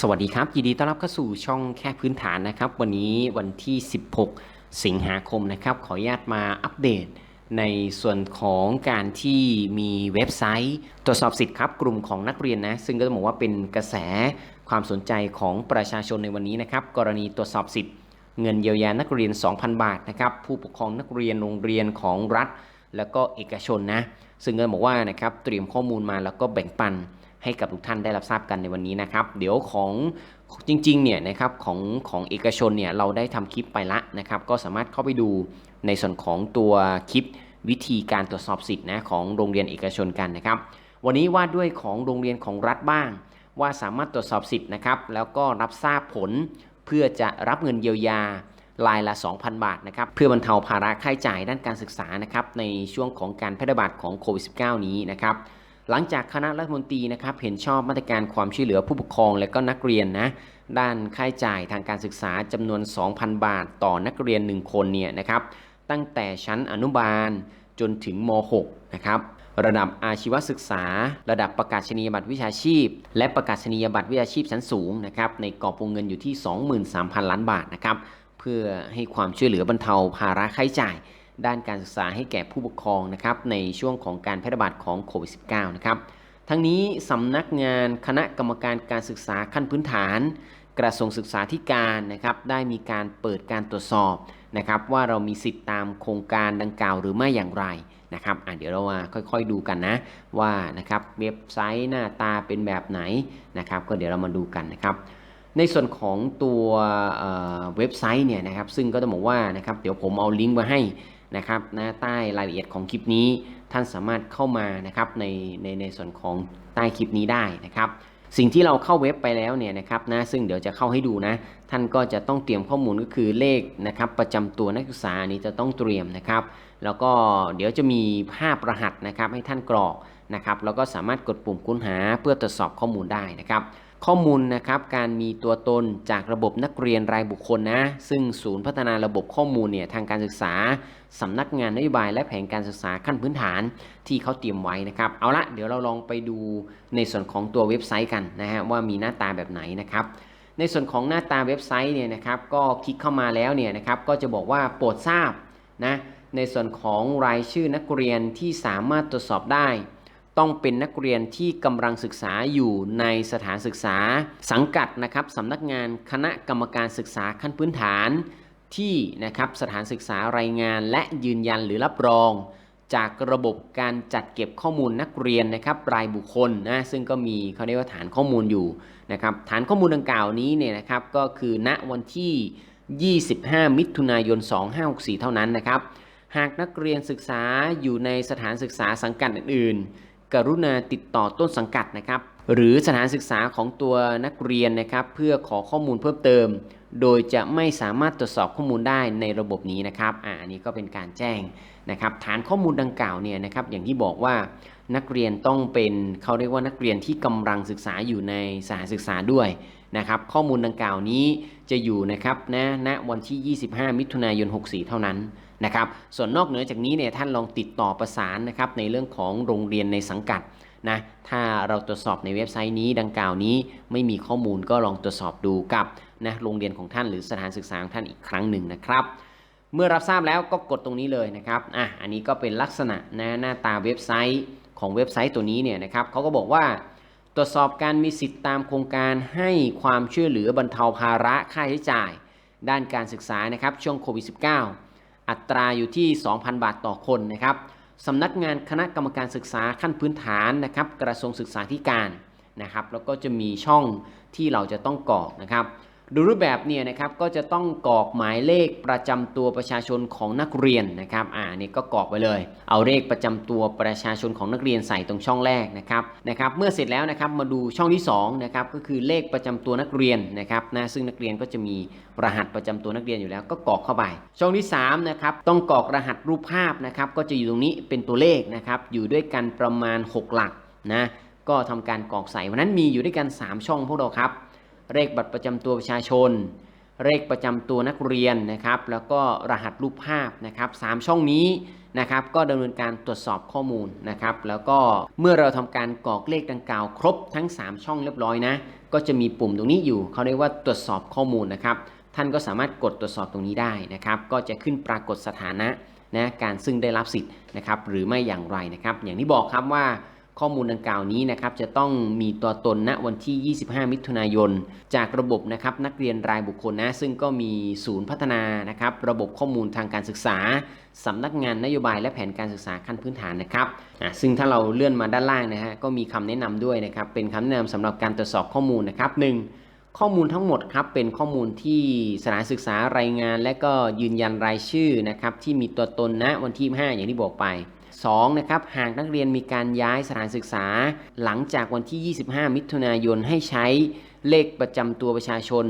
สวัสดีครับยินดีต้อนรับเข้าสู่ช่องแค่พื้นฐานนะครับ วันนี้วันที่ 16 สิงหาคมนะครับ ขออนุญาตมาอัปเดต ในส่วนของการที่มีเว็บไซต์ ตรวจสอบสิทธิ์ครับ กลุ่มของนักเรียนนะ ซึ่งก็ต้องบอกว่าเป็นกระแสความสนใจของประชาชนในวันนี้นะครับ กรณีตรวจสอบสิทธิ์ เงินเยียวยานักเรียน 2,000 บาทนะครับผู้ปกครองนักเรียนโรงเรียนของรัฐ แล้วก็เอกชนนะซึ่งก็บอกว่านะครับเตรียมข้อมูลมาแล้วก็แบ่งปัน ให้กับทุกท่านได้รับทราบกันในวันนี้นะครับ เดี๋ยวของจริงๆเนี่ยนะครับของของเอกชนเนี่ยเราได้ทำคลิปไปละนะครับ ก็สามารถเข้าไปดูในส่วนของตัวคลิปวิธีการตรวจสอบสิทธิ์นะของโรงเรียนเอกชนกันนะครับ วันนี้ว่าด้วยของโรงเรียนของรัฐบ้าง ว่าสามารถตรวจสอบสิทธิ์นะครับ แล้วก็รับทราบผลเพื่อจะรับเงินเยียวยารายละ 2,000 บาทนะครับ เพื่อบรรเทาภาระค่าใช้จ่ายด้านการศึกษานะครับในช่วงของการแพร่ระบาดของโควิด -19 นี้นะครับ หลังจากคณะรัฐมนตรีนะครับเห็นชอบมาตรการความช่วยเหลือผู้ปกครองและก็นักเรียนนะด้านค่าใช้จ่ายทางการศึกษาจำนวน 2,000 บาท ต่อนักเรียน 1 คนเนี่ยนะครับตั้งแต่ชั้นอนุบาลจนถึงม .6 นะครับระดับอาชีวศึกษา ระดับประกาศนียบัตรวิชาชีพ และประกาศนียบัตรวิชาชีพชั้นสูงนะครับในกรอบวงเงินอยู่ที่ 23,000 ล้านบาทนะครับเพื่อให้ความช่วยเหลือบรรเทาภาระค่าใช้จ่าย ด้านการศึกษาให้แก่ผู้ปกครองนะครับในช่วงของการแพร่ระบาดของโควิด -19 นะครับ ทั้งนี้สำนักงานคณะกรรมการการศึกษาขั้นพื้นฐาน กระทรวงศึกษาธิการนะครับได้มีการเปิดการตรวจสอบนะครับว่าเรามีสิทธิ์ตามโครงการดังกล่าวหรือไม่อย่างไรนะครับเดี๋ยวเรามาค่อยๆดูกันนะว่านะครับเว็บไซต์หน้าตาเป็นแบบไหนนะครับก็เดี๋ยวเรามาดูกันนะครับในส่วนของตัวเว็บไซต์เนี่ยนะครับซึ่งก็ต้องบอกว่านะครับเดี๋ยวผมเอาลิงก์ไว้ให้ นะครับน้าใต้รายละเอียดของคลิปนี้ท่านสามารถเข้ามานะครับในในในส่วนของใต้คลิปนี้ได้นะครับ สิ่งที่เราเข้าเว็บไปแล้วเนี่ยนะครับนะซึ่งเดี๋ยวจะเข้าให้ดูนะ ท่านก็จะต้องเตรียมข้อมูลก็คือเลขนะครับประจำตัวนักศึกษานี้จะต้องเตรียมนะครับ แล้วก็เดี๋ยวจะมีภาพรหัสนะครับให้ท่านกรอกนะครับแล้วก็สามารถกดปุ่มค้นหาเพื่อตรวจสอบข้อมูลได้นะครับ ข้อมูลนะครับการมีตัวตนจากระบบนักเรียนรายบุคคลนะ ซึ่งศูนย์พัฒนาระบบข้อมูลเนี่ยทางการศึกษาสำนักงานนโยบายและแผนการศึกษาขั้นพื้นฐานที่เขาเตรียมไว้นะครับ เอาละเดี๋ยวเราลองไปดูในส่วนของตัวเว็บไซต์กันนะฮะว่ามีหน้าตาแบบไหนนะครับในส่วนของหน้าตาเว็บไซต์เนี่ยนะครับก็คลิกเข้ามาแล้วเนี่ยนะครับก็จะบอกว่าโปรดทราบนะในส่วนของรายชื่อนักเรียนที่สามารถตรวจสอบได้ ต้องเป็นนักเรียนที่กำลังศึกษาอยู่ในสถานศึกษา สังกัดนะครับสำนักงานคณะกรรมการศึกษาขั้นพื้นฐาน ที่นะครับสถานศึกษารายงานและยืนยันหรือรับรอง จากระบบการจัดเก็บข้อมูลนักเรียนนะครับรายบุคคลนะซึ่งก็มีเขาเรียกว่าฐานข้อมูลอยู่นะครับฐานข้อมูลดังกล่าวนี้เนี่ยนะครับก็คือณวันที่ 25 มิถุนายน 2564 เท่านั้นนะครับหากนักเรียนศึกษาอยู่ในสถานศึกษาสังกัดอื่น กรุณาติดต่อต้นสังกัดนะครับ หรือสถานศึกษาของตัวนักเรียนนะครับ เพื่อขอข้อมูลเพิ่มเติม โดยจะไม่สามารถตรวจสอบข้อมูลได้ในระบบนี้นะครับอ่าอันนี้ก็เป็นการแจ้งนะครับ ฐานข้อมูลดังกล่าวเนี่ยนะครับ อย่างที่บอกว่านักเรียนต้องเป็นเขาเรียกว่านักเรียนที่กำลังศึกษาอยู่ในสถานศึกษาด้วยนะครับ ข้อมูลดังกล่าวนี้จะอยู่นะครับนะณวันที่ 25 มิถุนายน 64 เท่านั้น นะครับส่วนนอกเหนือจากนี้เนี่ยท่านลองติดต่อประสานนะครับในเรื่องของโรงเรียนในสังกัดนะถ้าเราตรวจสอบในเว็บไซต์นี้ดังกล่าวนี้ไม่มีข้อมูลก็ลองตรวจสอบดูกับนะโรงเรียนของท่านหรือสถานศึกษาของท่านอีกครั้งหนึ่งนะครับเมื่อรับทราบแล้วก็กดตรงนี้เลยนะครับอะอันนี้ก็เป็นลักษณะนะหน้าตาเว็บไซต์ของเว็บไซต์ตัวนี้เนี่ยนะครับเขาก็บอกว่าตรวจสอบการมีสิทธิ์ตามโครงการให้ความช่วยเหลือบรรเทาภาระค่าใช้จ่าย ด้านการศึกษานะครับช่วงโควิด -19 อัตราอยู่ที่ 2,000 บาทต่อคนนะครับสำนักงานคณะกรรมการศึกษาขั้นพื้นฐานนะครับกระทรวงศึกษาธิการนะครับแล้วก็จะมีช่องที่เราจะต้องกรอกนะครับ ดูรูปแบบเนี่ยนะครับก็จะต้องกรอกหมายเลขประจำตัวประชาชนของนักเรียนนะครับอ่านี่ก็กรอกไปเลย เอาเลขประจำตัวประชาชนของนักเรียนใส่ตรงช่องแรกนะครับนะครับเมื่อเสร็จแล้วนะครับมาดูช่องที่2นะครับก็คือเลขประจำตัวนักเรียนนะครับนะซึ่งนักเรียนก็จะมีรหัสประจำตัวนักเรียนอยู่แล้ว ก็กรอกเข้าไป ช่องที่3นะครับต้องกรอกรหัสรูปภาพนะครับก็จะอยู่ตรงนี้เป็นตัวเลขนะครับอยู่ด้วยกันประมาณ 6 หลักนะก็ทำการกรอกใส่วันนั้นมีอยู่ด้วยกัน 3 ช่องพวกเราครับ เลขบัตรประจำตัวประชาชน เลขประจำตัวนักเรียนนะครับ แล้วก็รหัสรูปภาพนะครับสามช่องนี้นะครับ ก็ดำเนินการตรวจสอบข้อมูลนะครับ แล้วก็เมื่อเราทำการกรอกเลขดังกล่าวครบทั้ง 3 ช่องเรียบร้อยนะ ก็จะมีปุ่มตรงนี้อยู่ เขาเรียกว่าตรวจสอบข้อมูลนะครับ ท่านก็สามารถกดตรวจสอบตรงนี้ได้นะครับ ก็จะขึ้นปรากฏสถานะนะการซึ่งได้รับสิทธิ์นะครับ หรือไม่อย่างไรนะครับ อย่างที่บอกครับว่า ข้อมูลดังกล่าวนี้นะครับจะต้องมีตัวตนณวันที่ 25 มิถุนายน จากระบบนะครับนักเรียนรายบุคคลนะซึ่งก็มีศูนย์พัฒนานะครับระบบข้อมูลทางการศึกษาสำนักงานนโยบายและแผนการศึกษาขั้นพื้นฐานนะครับซึ่งถ้าเราเลื่อนมาด้านล่างนะฮะก็มีคำแนะนำด้วยนะครับเป็นคำแนะนำสำหรับการตรวจสอบข้อมูลนะครับหนึ่งข้อมูลทั้งหมดครับเป็นข้อมูลที่สถานศึกษารายงาน และก็ยืนยันรายชื่อนะครับที่มีตัวตนณวันที่ 5 อย่างที่บอกไป 2นะครับหากนักเรียนมีการย้ายสถานศึกษา หลังจากวันที่ 25 มิถุนายนให้ใช้เลขประจำตัวประชาชน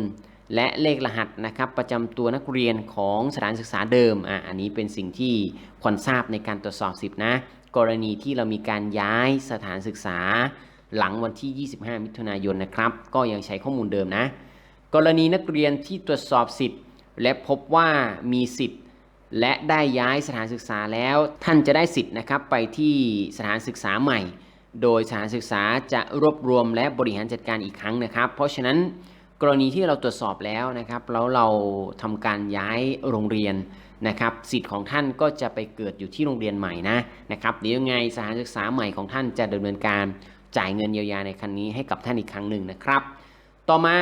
และเลขรหัสนะครับประจำตัวนักเรียนของสถานศึกษาเดิมอะอันนี้เป็นสิ่งที่ควรทราบในการตรวจสอบสิทธินะกรณีที่เรามีการย้ายสถานศึกษา หลังวันที่ 25 มิถุนายนนะครับ ก็ยังใช้ข้อมูลเดิมนะ กรณีนักเรียนที่ตรวจสอบสิทธิ์ และพบว่ามีสิทธิ์ และได้ย้ายสถานศึกษาแล้ว ท่านจะได้สิทธิ์นะครับไปที่สถานศึกษาใหม่ โดยสถานศึกษาจะรวบรวมและบริหารจัดการอีกครั้งนะครับ เพราะฉะนั้นกรณีที่เราตรวจสอบแล้วนะครับแล้วเราทำการย้ายโรงเรียนนะครับสิทธิ์ของท่านก็จะไปเกิดอยู่ที่โรงเรียนใหม่นะนะครับเดี๋ยวยังไงสถานศึกษาใหม่ของท่านจะดำเนินการจ่ายเงินเยียวยาในครั้งนี้ให้กับท่านอีกครั้งหนึ่งนะครับ ต่อมา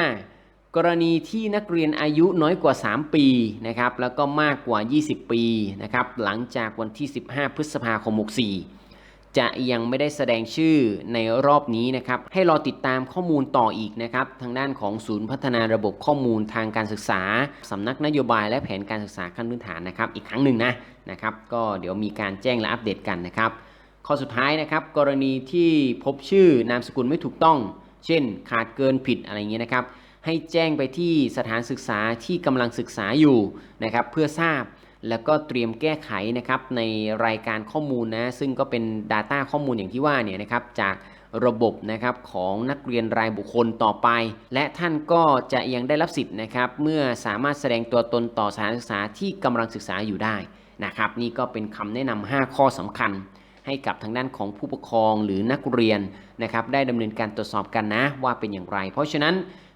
กรณีที่นักเรียนอายุน้อยกว่า 3 ปีนะครับแล้วก็มากกว่า 20 ปีนะครับหลังจากวันที่ 15 พฤษภาคม 64 จะยังไม่ได้แสดงชื่อในรอบนี้นะครับให้รอติดตามข้อมูลต่ออีกนะครับทางด้านของศูนย์พัฒนาระบบข้อมูลทางการศึกษาสำนักนโยบายและแผนการศึกษาขั้นพื้นฐานนะครับอีกครั้งหนึ่งนะนะครับก็เดี๋ยวมีการแจ้งและอัปเดตกันนะครับข้อสุดท้ายนะครับกรณีที่พบชื่อนามสกุลไม่ถูกต้อง เช่น ขาดเกินผิดอะไรเงี้ยนะครับ ให้แจ้งไปที่สถานศึกษาที่กำลังศึกษาอยู่นะครับเพื่อทราบแล้วก็เตรียมแก้ไขนะครับในรายการข้อมูลนะซึ่งก็เป็น Data ข้อมูลอย่างที่ว่าเนี่ยนะครับจากระบบนะครับของนักเรียนรายบุคคลต่อไป และท่านก็จะยังได้รับสิทธิ์นะครับเมื่อสามารถแสดงตัวตนต่อสถานศึกษาที่กำลังศึกษาอยู่ได้นะครับนี่ก็เป็นคำแนะนำ5ข้อสำคัญ ให้กับทางด้านของผู้ปกครองหรือนักเรียนนะครับได้ดำเนินการตรวจสอบกันนะว่าเป็นอย่างไร เพราะฉะนั้น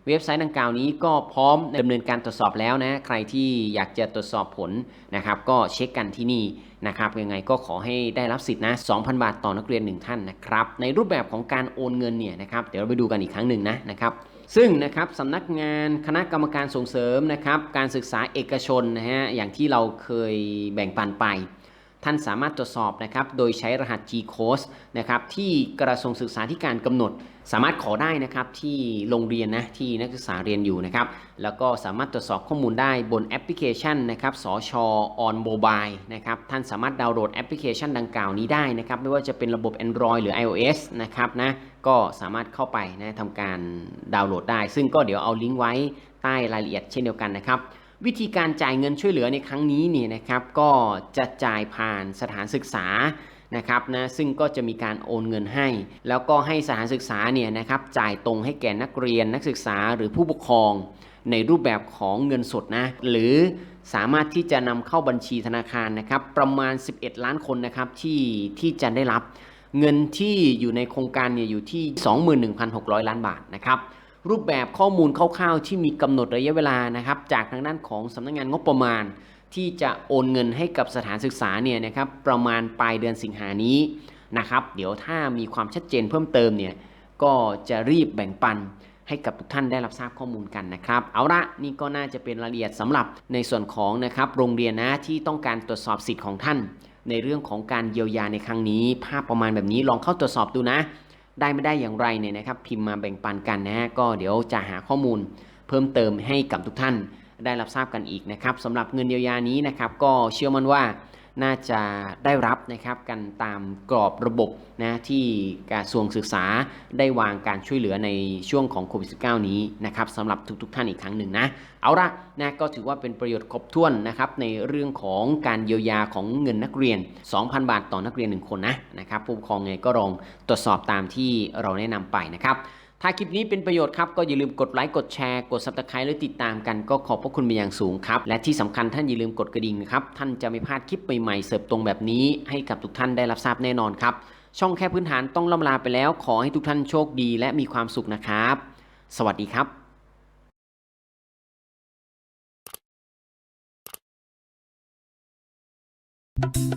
เว็บไซต์ดังกล่าวนี้ก็พร้อมดำเนินการตรวจสอบแล้วนะ ใครที่อยากจะตรวจสอบผลนะครับ ก็เช็คกันที่นี่นะครับ ยังไงก็ขอให้ได้รับสิทธินะ 2,000 บาทต่อนักเรียน 1 ท่านนะครับ ในรูปแบบของการโอนเงินเนี่ยนะครับ เดี๋ยวเราไปดูกันอีกครั้งหนึ่งนะนะครับซึ่งนะครับสำนักงานคณะกรรมการส่งเสริมนะครับการศึกษาเอกชนนะฮะอย่างที่เราเคยแบ่งปันไป ท่านสามารถตรวจสอบนะครับโดยใช้รหัส G-code นะครับที่กระทรวงศึกษาธิการกำหนด สามารถขอได้นะครับที่โรงเรียนนะที่นักศึกษาเรียนอยู่นะครับแล้วก็สามารถตรวจสอบข้อมูลได้บนแอปพลิเคชันนะครับสช on mobile นะครับท่านสามารถดาวน์โหลดแอปพลิเคชันดังกล่าวนี้ได้นะครับไม่ว่าจะเป็นระบบ Android หรือ iOS นะครับนะก็สามารถเข้าไปนะทำการดาวน์โหลดได้ ซึ่งก็เดี๋ยวเอาลิงก์ไว้ใต้รายละเอียดเช่นเดียวกันนะครับ วิธีการจ่ายเงินช่วยเหลือในครั้งนี้เนี่ยนะครับก็จะจ่ายผ่านสถานศึกษานะครับนะซึ่งก็จะมีการโอนเงินให้ แล้วก็ให้สถานศึกษาเนี่ยนะครับจ่ายตรงให้แก่นักเรียนนักศึกษาหรือผู้ปกครอง ในรูปแบบของเงินสดนะหรือสามารถที่จะนำเข้าบัญชีธนาคารนะครับประมาณ 11 ล้านคนนะครับที่ที่จะได้รับ เงินที่อยู่ในโครงการเนี่ยอยู่ที่ 21,600 ล้านบาทนะครับ รูปแบบข้อมูลคร่าวๆ ที่มีกำหนดระยะเวลานะครับ จากทางด้านของสำนักงานงบประมาณ ที่จะโอนเงินให้กับสถานศึกษาเนี่ยนะครับประมาณปลายเดือนสิงหานี้นะครับ เดี๋ยวถ้ามีความชัดเจนเพิ่มเติมเนี่ยก็จะรีบแบ่งปันให้กับทุกท่านได้รับทราบข้อมูลกันนะครับ เอาละนี่ก็น่าจะเป็นรายละเอียดสำหรับในส่วนของนะครับโรงเรียนนะที่ต้องการตรวจสอบสิทธิ์ของท่าน ในเรื่องของการเยียวยาในครั้งนี้ ภาพประมาณแบบนี้ลองเข้าตรวจสอบดูนะ ได้ไม่ได้อย่างไรเนี่ยนะครับ พิมพ์มาแบ่งปันกันนะฮะก็เดี๋ยวจะหาข้อมูลเพิ่มเติมให้กับทุกท่านได้รับทราบกันอีกนะครับสำหรับเงินเยียวยานี้นะครับ ก็เชื่อมั่นว่า น่าจะได้รับนะครับกันตามกรอบระบบนะที่กระทรวงศึกษาได้วางการช่วยเหลือในช่วงของโควิด -19 นี้นะครับสำหรับทุกๆทท่านอีกครั้งหนึ่งนะ เอาละนะก็ถือว่าเป็นประโยชน์ครบถ้วนนะครับในเรื่องของการเยียวยาของเงินนักเรียน 2,000 บาทต่อนักเรียน 1 คนนะนะครับผู้ปกครองไงก็ลองตรวจสอบตามที่เราแนะนำไปนะครับ ถ้าคลิปนี้เป็นประโยชน์ครับ ก็อย่าลืมกดไลค์กดแชร์กด subscribe หรือติดตามกันก็ขอบพระคุณเป็นอย่างสูงครับ และที่สำคัญท่านอย่าลืมกดกระดิ่งนะครับ ท่านจะไม่พลาดคลิปใหม่ๆเสิร์ฟตรงแบบนี้ ให้กับทุกท่านได้รับทราบแน่นอนครับ ช่องแค่พื้นฐานต้องล่ำลาไปแล้ว ขอให้ทุกท่านโชคดี และมีความสุขนะครับ สวัสดีครับ you